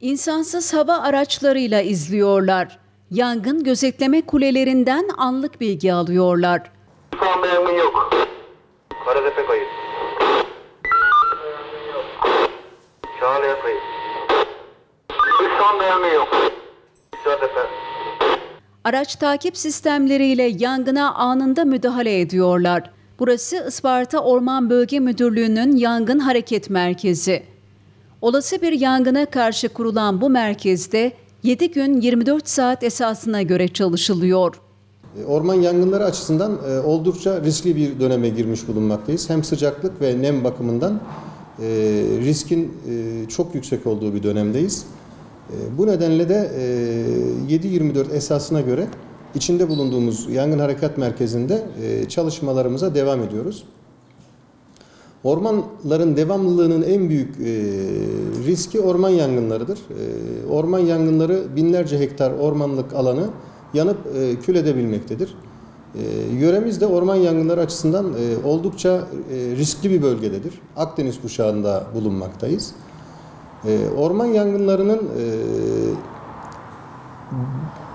İnsansız hava araçlarıyla izliyorlar. Yangın gözetleme kulelerinden anlık bilgi alıyorlar. Şu anda yangın yok. Karatepe kayıp. Çağlayan kayıp. Şu anda yangın yok. Karatepe. Araç takip sistemleriyle yangına anında müdahale ediyorlar. Burası Isparta Orman Bölge Müdürlüğü'nün yangın hareket merkezi. Olası bir yangına karşı kurulan bu merkezde 7 gün 24 saat esasına göre çalışılıyor. E, Orman yangınları açısından e, oldukça riskli bir döneme girmiş bulunmaktayız. Hem sıcaklık ve nem bakımından e, riskin çok yüksek olduğu bir dönemdeyiz. Bu nedenle de e, 7-24 esasına göre içinde bulunduğumuz yangın harekat merkezinde çalışmalarımıza devam ediyoruz. Ormanların devamlılığının en büyük e, riski orman yangınlarıdır. E, orman yangınları binlerce hektar ormanlık alanı yanıp e, kül edebilmektedir. E, yöremiz orman yangınları açısından e, oldukça e, riskli bir bölgededir. Akdeniz kuşağında bulunmaktayız. E, orman yangınlarının e,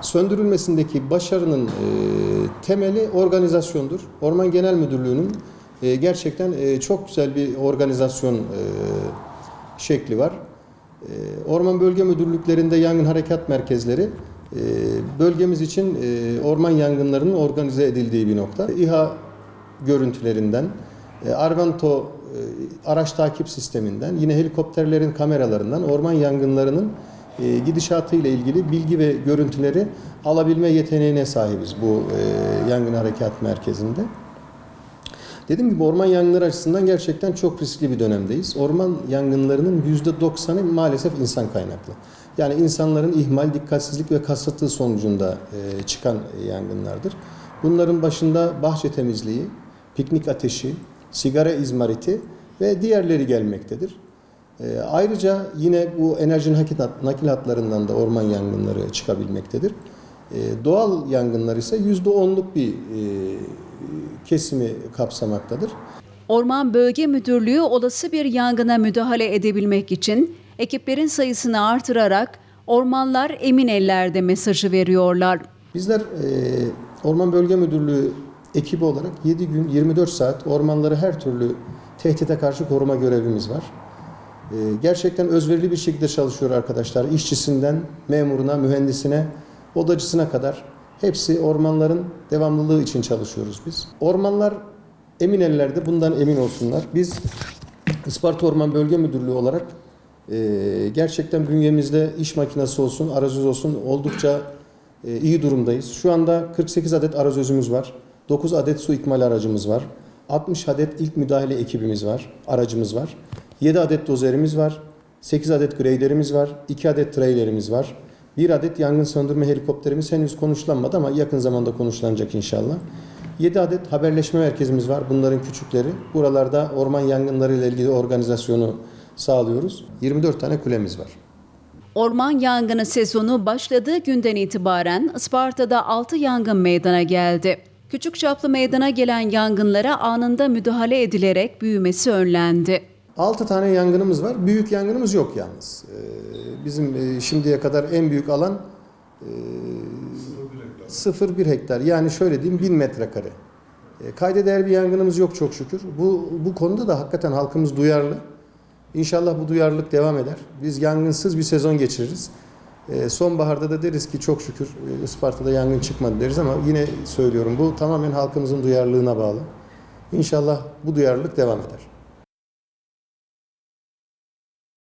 söndürülmesindeki başarının e, temeli organizasyondur. Orman Genel Müdürlüğü'nün e, gerçekten e, çok güzel bir organizasyon e, şekli var. Orman Bölge Müdürlüklerinde yangın harekat merkezleri bölgemiz için orman yangınlarının organize edildiği bir nokta. İHA görüntülerinden, e, Arvanto araç takip sisteminden, yine helikopterlerin kameralarından orman yangınlarının gidişatı ile ilgili bilgi ve görüntüleri alabilme yeteneğine sahibiz bu yangın harekat merkezinde. Dediğim gibi orman yangınları açısından gerçekten çok riskli bir dönemdeyiz. Orman yangınlarının %90'ı maalesef insan kaynaklı. Yani insanların ihmal, dikkatsizlik ve kasıtlı sonucunda e, çıkan yangınlardır. Bunların başında bahçe temizliği, piknik ateşi, sigara izmariti ve diğerleri gelmektedir. E, ayrıca yine bu enerji nakil, hat- nakil hatlarından da orman yangınları çıkabilmektedir. E, doğal yangınlar ise %10'luk bir e, kesimi kapsamaktadır. Orman Bölge Müdürlüğü olası bir yangına müdahale edebilmek için ekiplerin sayısını artırarak ormanlar emin ellerde mesajı veriyorlar. Bizler e, Orman Bölge Müdürlüğü ekibi olarak 7 gün 24 saat ormanları her türlü tehdite karşı koruma görevimiz var. E, gerçekten özverili bir şekilde çalışıyor arkadaşlar. İşçisinden memuruna, mühendisine, odacısına kadar hepsi ormanların devamlılığı için çalışıyoruz biz. Ormanlar emin ellerde bundan emin olsunlar. Biz Isparta Orman Bölge Müdürlüğü olarak e, gerçekten bünyemizde iş makinesi olsun, arazöz olsun oldukça e, iyi durumdayız. Şu anda 48 adet arazözümüz var. 9 adet su ikmal aracımız var. 60 adet ilk müdahale ekibimiz var, aracımız var. 7 adet dozerimiz var. 8 adet graderimiz var. 2 adet trailerimiz var. 1 adet yangın söndürme helikopterimiz henüz konuşlanmadı ama yakın zamanda konuşlanacak inşallah. 7 adet haberleşme merkezimiz var. Bunların küçükleri. Buralarda orman yangınları ile ilgili organizasyonu sağlıyoruz. 24 tane kulemiz var. Orman yangını sezonu başladığı günden itibaren Isparta'da 6 yangın meydana geldi. Küçük çaplı meydana gelen yangınlara anında müdahale edilerek büyümesi önlendi. 6 tane yangınımız var. Büyük yangınımız yok yalnız. Ee, Bizim e, şimdiye kadar en büyük alan e, 0,1 hektar. Yani şöyle diyeyim 1000 metrekare. E, Kayda değer bir yangınımız yok çok şükür. Bu, bu konuda da hakikaten halkımız duyarlı. İnşallah bu duyarlılık devam eder. Biz yangınsız bir sezon geçiririz. E, Sonbaharda da deriz ki çok şükür e, Isparta'da yangın çıkmadı deriz ama yine söylüyorum bu tamamen halkımızın duyarlılığına bağlı. İnşallah bu duyarlılık devam eder.